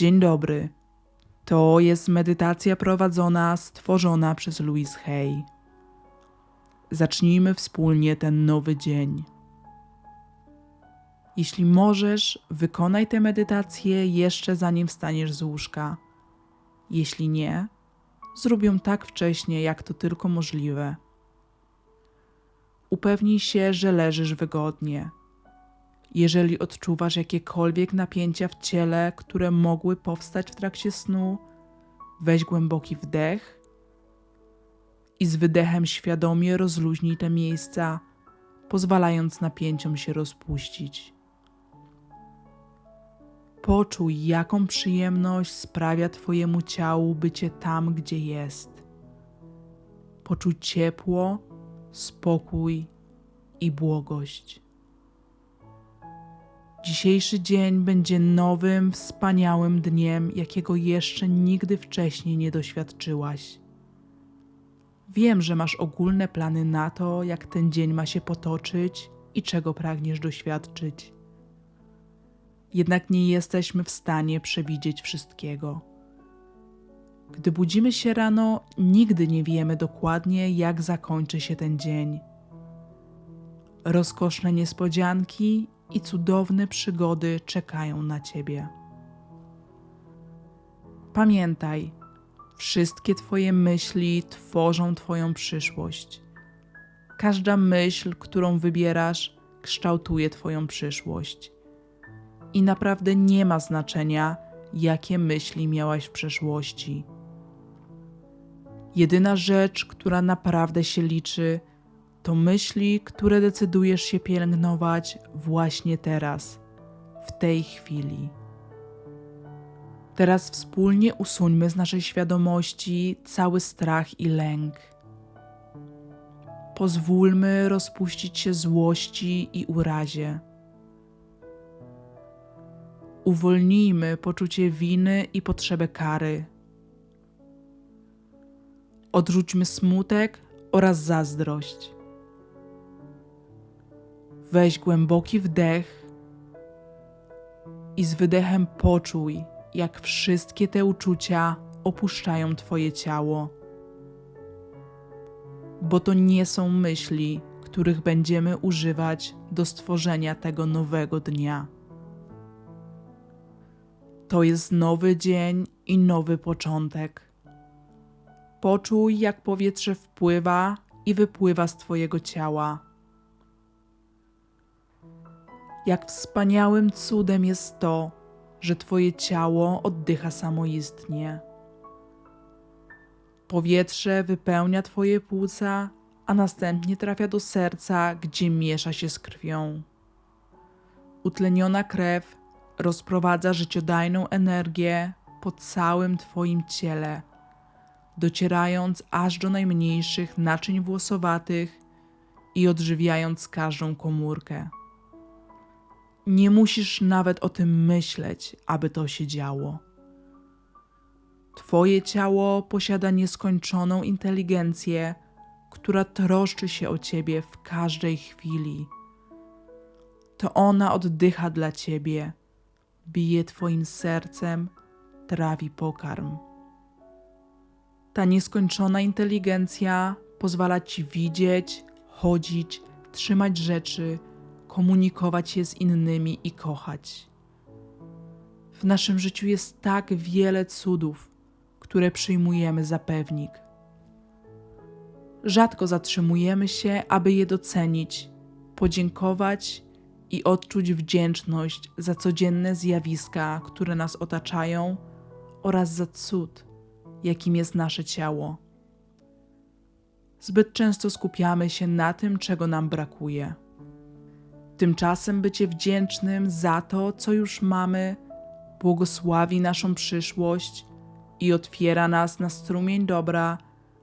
Dzień dobry. To jest medytacja prowadzona, stworzona przez Louise Hay. Zacznijmy wspólnie ten nowy dzień. Jeśli możesz, wykonaj tę medytację jeszcze zanim wstaniesz z łóżka. Jeśli nie, zrób ją tak wcześnie, jak to tylko możliwe. Upewnij się, że leżysz wygodnie. Jeżeli odczuwasz jakiekolwiek napięcia w ciele, które mogły powstać w trakcie snu, weź głęboki wdech i z wydechem świadomie rozluźnij te miejsca, pozwalając napięciom się rozpuścić. Poczuj, jaką przyjemność sprawia Twojemu ciału bycie tam, gdzie jest. Poczuj ciepło, spokój i błogość. Dzisiejszy dzień będzie nowym, wspaniałym dniem, jakiego jeszcze nigdy wcześniej nie doświadczyłaś. Wiem, że masz ogólne plany na to, jak ten dzień ma się potoczyć i czego pragniesz doświadczyć. Jednak nie jesteśmy w stanie przewidzieć wszystkiego. Gdy budzimy się rano, nigdy nie wiemy dokładnie, jak zakończy się ten dzień. Rozkoszne niespodzianki i cudowne przygody czekają na Ciebie. Pamiętaj, wszystkie Twoje myśli tworzą Twoją przyszłość. Każda myśl, którą wybierasz, kształtuje Twoją przyszłość. I naprawdę nie ma znaczenia, jakie myśli miałaś w przeszłości. Jedyna rzecz, która naprawdę się liczy, to myśli, które decydujesz się pielęgnować właśnie teraz, w tej chwili. Teraz wspólnie usuńmy z naszej świadomości cały strach i lęk. Pozwólmy rozpuścić się złości i urazie. Uwolnijmy poczucie winy i potrzebę kary. Odrzućmy smutek oraz zazdrość. Weź głęboki wdech i z wydechem poczuj, jak wszystkie te uczucia opuszczają Twoje ciało. Bo to nie są myśli, których będziemy używać do stworzenia tego nowego dnia. To jest nowy dzień i nowy początek. Poczuj, jak powietrze wpływa i wypływa z Twojego ciała jak wspaniałym cudem jest to, że Twoje ciało oddycha samoistnie. Powietrze wypełnia Twoje płuca, a następnie trafia do serca, gdzie miesza się z krwią. Utleniona krew rozprowadza życiodajną energię po całym Twoim ciele, docierając aż do najmniejszych naczyń włosowatych i odżywiając każdą komórkę. Nie musisz nawet o tym myśleć, aby to się działo. Twoje ciało posiada nieskończoną inteligencję, która troszczy się o ciebie w każdej chwili. To ona oddycha dla ciebie, bije twoim sercem, trawi pokarm. Ta nieskończona inteligencja pozwala ci widzieć, chodzić, trzymać rzeczy komunikować się z innymi i kochać. W naszym życiu jest tak wiele cudów, które przyjmujemy za pewnik. Rzadko zatrzymujemy się, aby je docenić, podziękować i odczuć wdzięczność za codzienne zjawiska, które nas otaczają oraz za cud, jakim jest nasze ciało. Zbyt często skupiamy się na tym, czego nam brakuje. Tymczasem bycie wdzięcznym za to, co już mamy, błogosławi naszą przyszłość i otwiera nas na strumień dobra,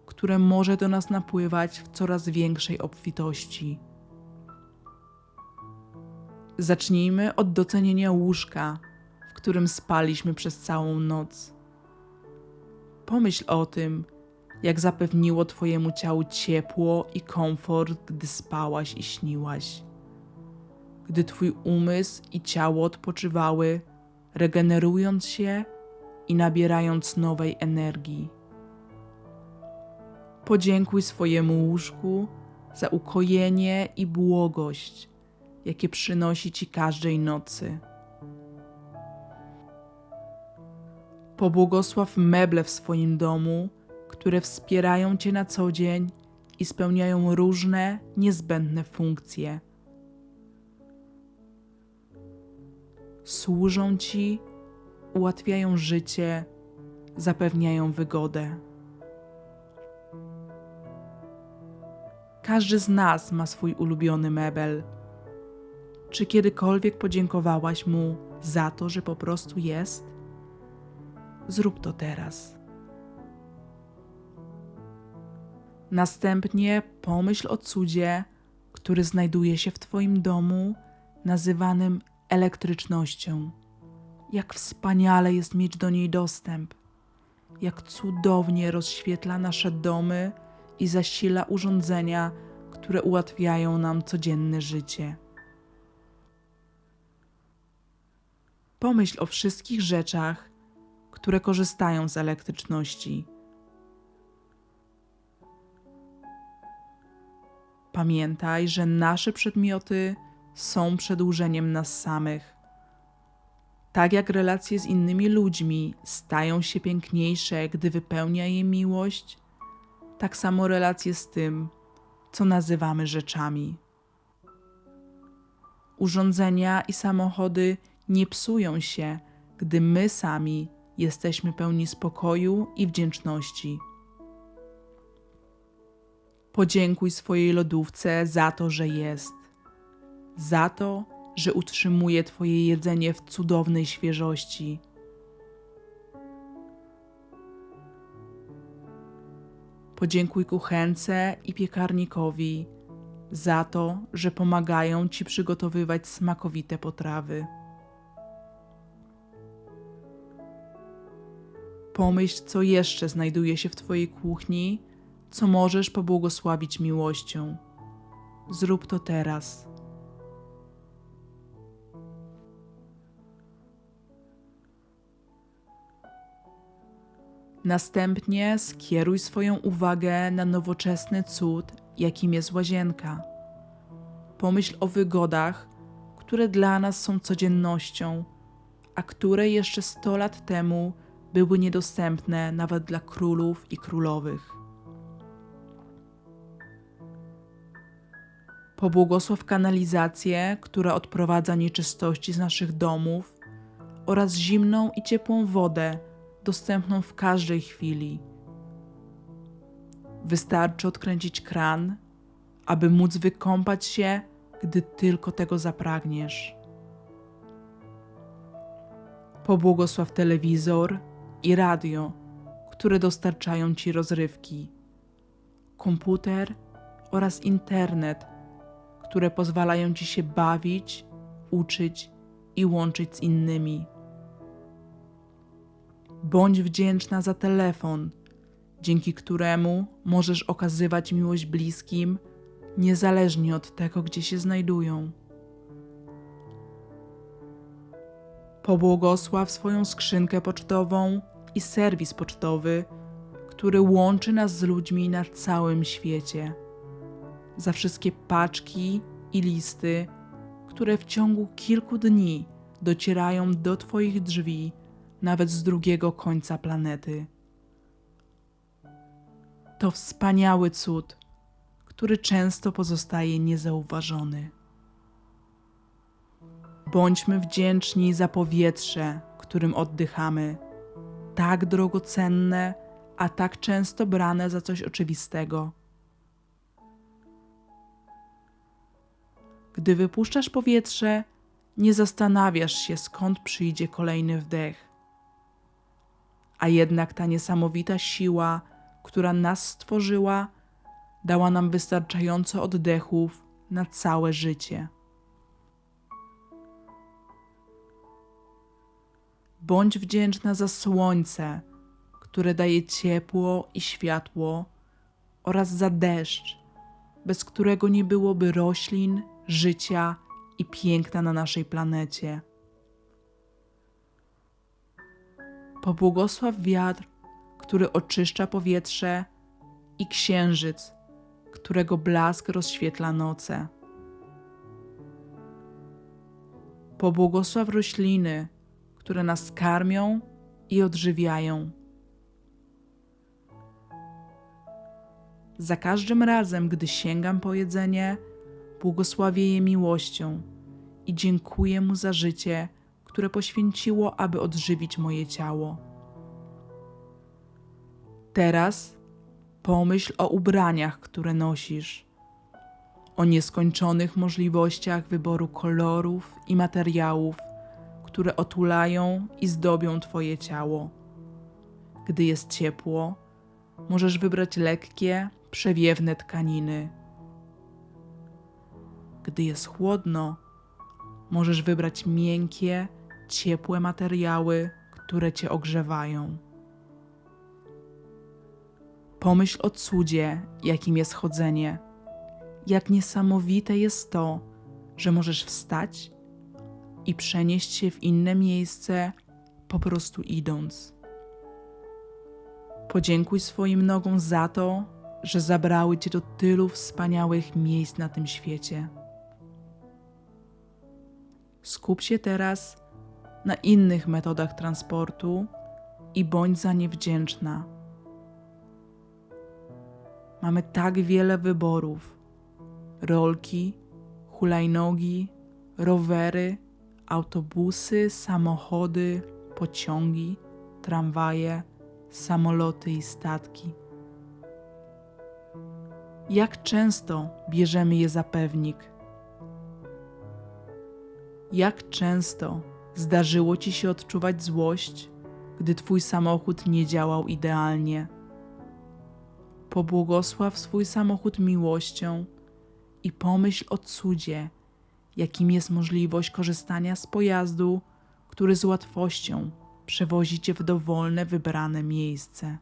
które może do nas napływać w coraz większej obfitości. Zacznijmy od docenienia łóżka, w którym spaliśmy przez całą noc. Pomyśl o tym, jak zapewniło Twojemu ciału ciepło i komfort, gdy spałaś i śniłaś gdy Twój umysł i ciało odpoczywały, regenerując się i nabierając nowej energii. Podziękuj swojemu łóżku za ukojenie i błogość, jakie przynosi ci każdej nocy. Pobłogosław meble w swoim domu, które wspierają cię na co dzień i spełniają różne niezbędne funkcje. Służą ci, ułatwiają życie, zapewniają wygodę. Każdy z nas ma swój ulubiony mebel. Czy kiedykolwiek podziękowałaś mu za to, że po prostu jest? Zrób to teraz. Następnie pomyśl o cudzie, który znajduje się w Twoim domu, nazywanym elektrycznością. Jak wspaniale jest mieć do niej dostęp, jak cudownie rozświetla nasze domy i zasila urządzenia, które ułatwiają nam codzienne życie. Pomyśl o wszystkich rzeczach, które korzystają z elektryczności. Pamiętaj, że nasze przedmioty są przedłużeniem nas samych. Tak jak relacje z innymi ludźmi stają się piękniejsze, gdy wypełnia je miłość, tak samo relacje z tym, co nazywamy rzeczami. Urządzenia i samochody nie psują się, gdy my sami jesteśmy pełni spokoju i wdzięczności. Podziękuj swojej lodówce za to, że jest, za to, że utrzymuje Twoje jedzenie w cudownej świeżości. Podziękuj kuchence i piekarnikowi za to, że pomagają Ci przygotowywać smakowite potrawy. Pomyśl, co jeszcze znajduje się w Twojej kuchni, co możesz pobłogosławić miłością. Zrób to teraz. Następnie skieruj swoją uwagę na nowoczesny cud, jakim jest łazienka. Pomyśl o wygodach, które dla nas są codziennością, a które jeszcze 100 lat temu były niedostępne nawet dla królów i królowych. Pobłogosław kanalizację, która odprowadza nieczystości z naszych domów oraz zimną i ciepłą wodę, dostępną w każdej chwili. Wystarczy odkręcić kran, aby móc wykąpać się, gdy tylko tego zapragniesz. Pobłogosław telewizor i radio, które dostarczają ci rozrywki, komputer oraz internet, które pozwalają ci się bawić, uczyć i łączyć z innymi. Bądź wdzięczna za telefon, dzięki któremu możesz okazywać miłość bliskim, niezależnie od tego, gdzie się znajdują. Pobłogosław swoją skrzynkę pocztową i serwis pocztowy, który łączy nas z ludźmi na całym świecie. Za wszystkie paczki i listy, które w ciągu kilku dni docierają do Twoich drzwi nawet z drugiego końca planety. To wspaniały cud, który często pozostaje niezauważony. Bądźmy wdzięczni za powietrze, którym oddychamy, tak drogocenne, a tak często brane za coś oczywistego. Gdy wypuszczasz powietrze, nie zastanawiasz się, skąd przyjdzie kolejny wdech a jednak ta niesamowita siła, która nas stworzyła, dała nam wystarczająco oddechów na całe życie. Bądź wdzięczna za słońce, które daje ciepło i światło, oraz za deszcz, bez którego nie byłoby roślin, życia i piękna na naszej planecie. Pobłogosław wiatr, który oczyszcza powietrze, i księżyc, którego blask rozświetla noce. Pobłogosław rośliny, które nas karmią i odżywiają. Za każdym razem, gdy sięgam po jedzenie, błogosławię je miłością i dziękuję mu za życie, które poświęciło, aby odżywić moje ciało. Teraz pomyśl o ubraniach, które nosisz, o nieskończonych możliwościach wyboru kolorów i materiałów, które otulają i zdobią Twoje ciało. Gdy jest ciepło, możesz wybrać lekkie, przewiewne tkaniny. Gdy jest chłodno, możesz wybrać miękkie, ciepłe materiały, które cię ogrzewają. Pomyśl o cudzie, jakim jest chodzenie. Jak niesamowite jest to, że możesz wstać i przenieść się w inne miejsce, po prostu idąc. Podziękuj swoim nogom za to, że zabrały cię do tylu wspaniałych miejsc na tym świecie. Skup się teraz na innych metodach transportu i bądź za nie wdzięczna. Mamy tak wiele wyborów: rolki, hulajnogi, rowery, autobusy, samochody, pociągi, tramwaje, samoloty i statki. Jak często bierzemy je za pewnik? Jak często zdarzyło ci się odczuwać złość, gdy twój samochód nie działał idealnie? Pobłogosław swój samochód miłością i pomyśl o cudzie, jakim jest możliwość korzystania z pojazdu, który z łatwością przewozi cię w dowolne wybrane miejsce.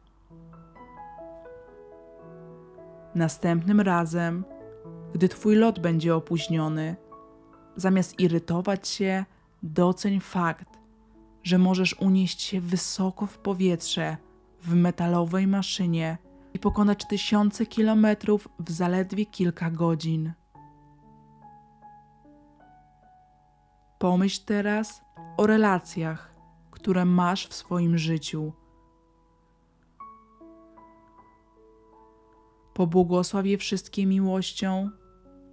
Następnym razem, gdy twój lot będzie opóźniony, zamiast irytować się, doceń fakt, że możesz unieść się wysoko w powietrze w metalowej maszynie i pokonać tysiące kilometrów w zaledwie kilka godzin. Pomyśl teraz o relacjach, które masz w swoim życiu. Pobłogosław je wszystkie miłością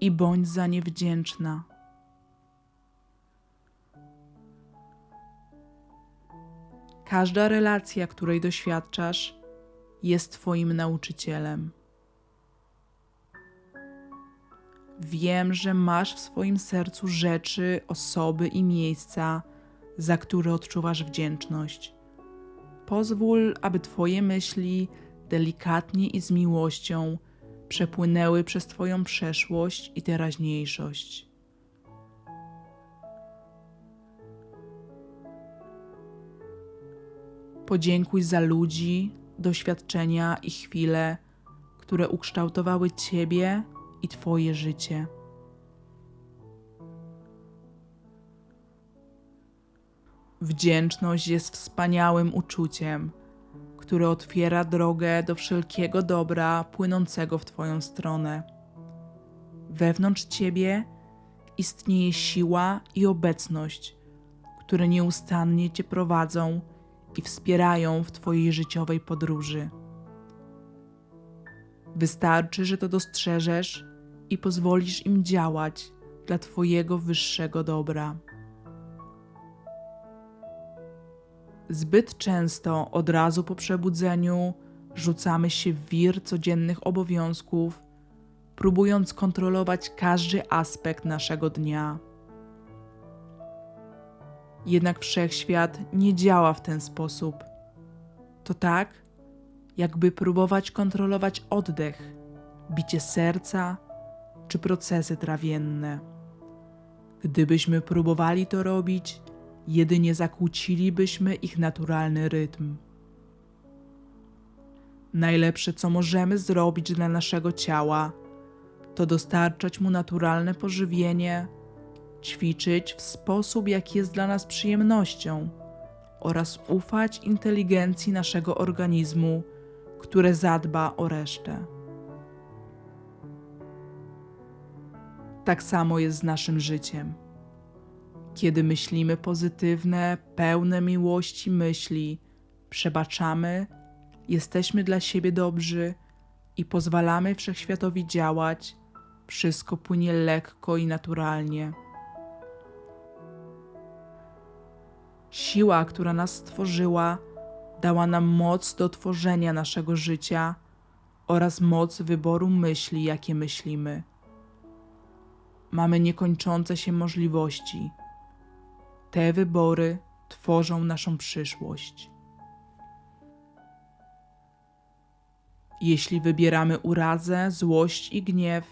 i bądź za nie wdzięczna. Każda relacja, której doświadczasz, jest Twoim nauczycielem. Wiem, że masz w swoim sercu rzeczy, osoby i miejsca, za które odczuwasz wdzięczność. Pozwól, aby Twoje myśli delikatnie i z miłością przepłynęły przez Twoją przeszłość i teraźniejszość. Podziękuj za ludzi, doświadczenia i chwile, które ukształtowały Ciebie i Twoje życie. Wdzięczność jest wspaniałym uczuciem, które otwiera drogę do wszelkiego dobra płynącego w Twoją stronę. Wewnątrz Ciebie istnieje siła i obecność, które nieustannie Cię prowadzą i wspierają w Twojej życiowej podróży. Wystarczy, że to dostrzeżesz i pozwolisz im działać dla Twojego wyższego dobra. Zbyt często od razu po przebudzeniu rzucamy się w wir codziennych obowiązków, próbując kontrolować każdy aspekt naszego dnia. Jednak wszechświat nie działa w ten sposób. To tak, jakby próbować kontrolować oddech, bicie serca czy procesy trawienne. Gdybyśmy próbowali to robić, jedynie zakłócilibyśmy ich naturalny rytm. Najlepsze, co możemy zrobić dla naszego ciała, to dostarczać mu naturalne pożywienie, ćwiczyć w sposób, jaki jest dla nas przyjemnością, oraz ufać inteligencji naszego organizmu, które zadba o resztę. Tak samo jest z naszym życiem. Kiedy myślimy pozytywne, pełne miłości myśli, przebaczamy, jesteśmy dla siebie dobrzy i pozwalamy wszechświatowi działać, wszystko płynie lekko i naturalnie. Siła, która nas stworzyła, dała nam moc do tworzenia naszego życia oraz moc wyboru myśli, jakie myślimy. Mamy niekończące się możliwości. Te wybory tworzą naszą przyszłość. Jeśli wybieramy urazę, złość i gniew,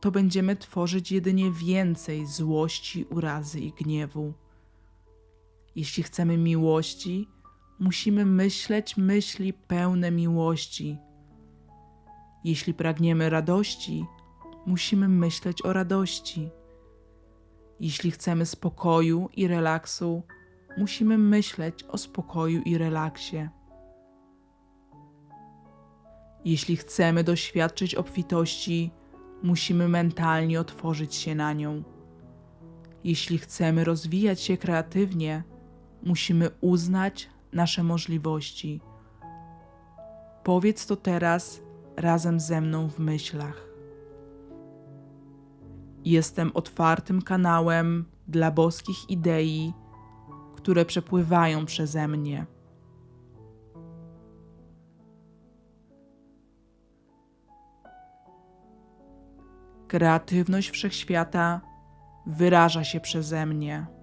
to będziemy tworzyć jedynie więcej złości, urazy i gniewu. Jeśli chcemy miłości, musimy myśleć myśli pełne miłości. Jeśli pragniemy radości, musimy myśleć o radości. Jeśli chcemy spokoju i relaksu, musimy myśleć o spokoju i relaksie. Jeśli chcemy doświadczyć obfitości, musimy mentalnie otworzyć się na nią. Jeśli chcemy rozwijać się kreatywnie, musimy uznać nasze możliwości. Powiedz to teraz razem ze mną w myślach. Jestem otwartym kanałem dla boskich idei, które przepływają przeze mnie. Kreatywność wszechświata wyraża się przeze mnie.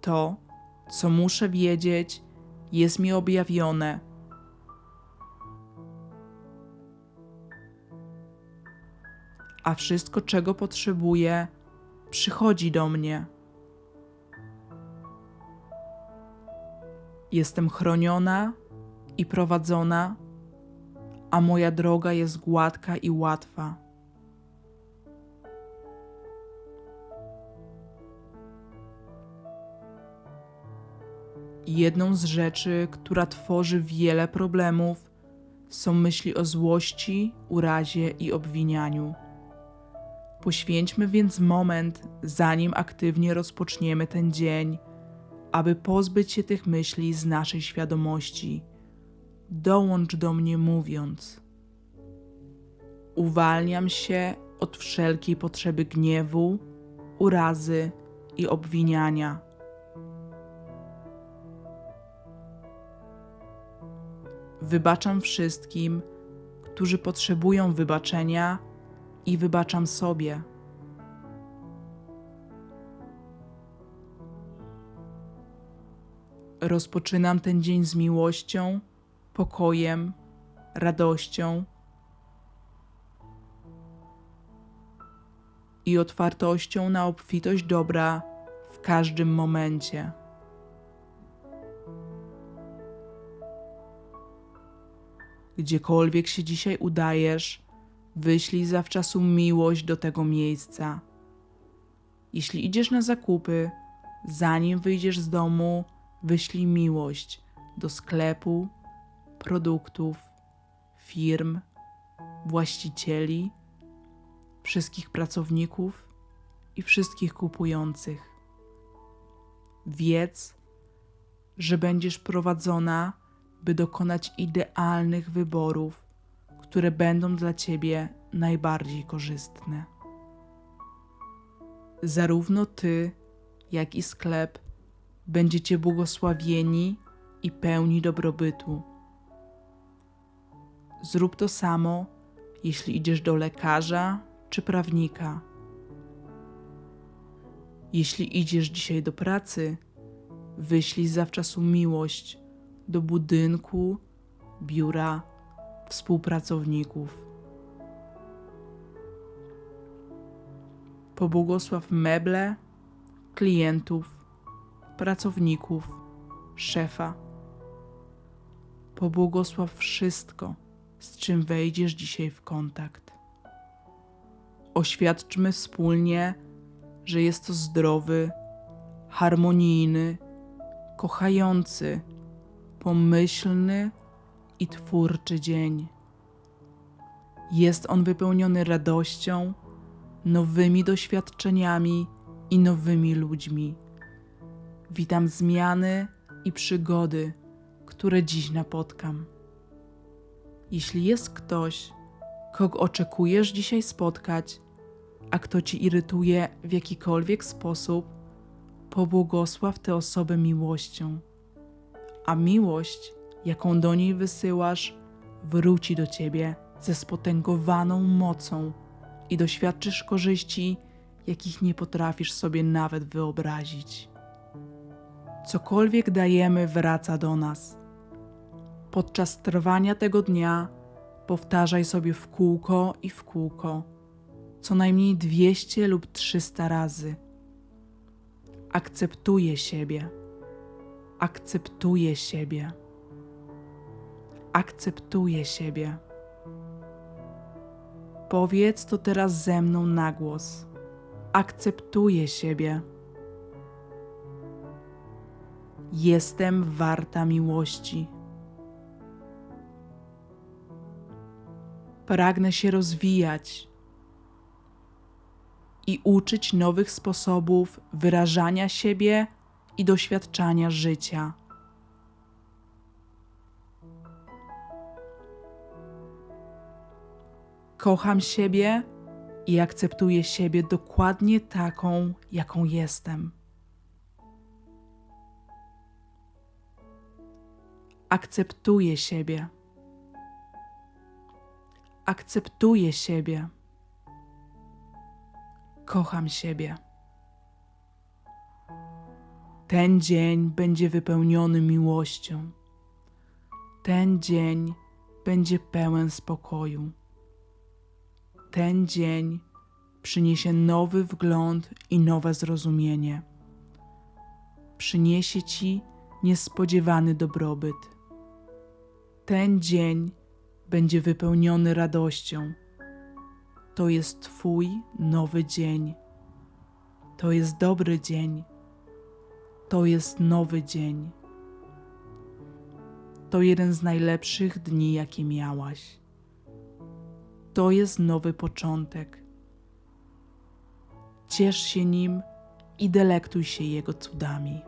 To, co muszę wiedzieć, jest mi objawione. A wszystko, czego potrzebuję, przychodzi do mnie. Jestem chroniona i prowadzona, a moja droga jest gładka i łatwa. Jedną z rzeczy, która tworzy wiele problemów, są myśli o złości, urazie i obwinianiu. Poświęćmy więc moment, zanim aktywnie rozpoczniemy ten dzień, aby pozbyć się tych myśli z naszej świadomości. Dołącz do mnie mówiąc: Uwalniam się od wszelkiej potrzeby gniewu, urazy i obwiniania. Wybaczam wszystkim, którzy potrzebują wybaczenia i wybaczam sobie. Rozpoczynam ten dzień z miłością, pokojem, radością i otwartością na obfitość dobra w każdym momencie. Gdziekolwiek się dzisiaj udajesz, wyślij zawczasu miłość do tego miejsca. Jeśli idziesz na zakupy, zanim wyjdziesz z domu, wyślij miłość do sklepu, produktów, firm, właścicieli, wszystkich pracowników i wszystkich kupujących. Wiedz, że będziesz prowadzona, by dokonać idealnych wyborów, które będą dla Ciebie najbardziej korzystne. Zarówno Ty, jak i sklep będziecie błogosławieni i pełni dobrobytu. Zrób to samo, jeśli idziesz do lekarza czy prawnika. Jeśli idziesz dzisiaj do pracy, wyślij zawczasu miłość do budynku, biura, współpracowników. Pobłogosław meble, klientów, pracowników, szefa. Pobłogosław wszystko, z czym wejdziesz dzisiaj w kontakt. oświadczmy wspólnie, że jest to zdrowy, harmonijny, kochający, pomyślny i twórczy dzień. Jest on wypełniony radością, nowymi doświadczeniami i nowymi ludźmi. Witam zmiany i przygody, które dziś napotkam. Jeśli jest ktoś, kogo oczekujesz dzisiaj spotkać, a kto ci irytuje w jakikolwiek sposób, pobłogosław tę osobę miłością, a miłość, jaką do niej wysyłasz, wróci do ciebie ze spotęgowaną mocą i doświadczysz korzyści, jakich nie potrafisz sobie nawet wyobrazić. Cokolwiek dajemy, wraca do nas. Podczas trwania tego dnia powtarzaj sobie w kółko i w kółko, co najmniej 200 lub 300 razy. Akceptuję siebie. Akceptuję siebie. Akceptuję siebie. Powiedz to teraz ze mną na głos. Akceptuję siebie. Jestem warta miłości. Pragnę się rozwijać i uczyć nowych sposobów wyrażania siebie i doświadczania życia. Kocham siebie i akceptuję siebie dokładnie taką, jaką jestem. Akceptuję siebie. Akceptuję siebie. Kocham siebie. Ten dzień będzie wypełniony miłością. Ten dzień będzie pełen spokoju. Ten dzień przyniesie nowy wgląd i nowe zrozumienie. Przyniesie ci niespodziewany dobrobyt. Ten dzień będzie wypełniony radością. To jest Twój nowy dzień. To jest dobry dzień. To jest nowy dzień. To jeden z najlepszych dni, jakie miałaś. To jest nowy początek. Ciesz się nim i delektuj się jego cudami.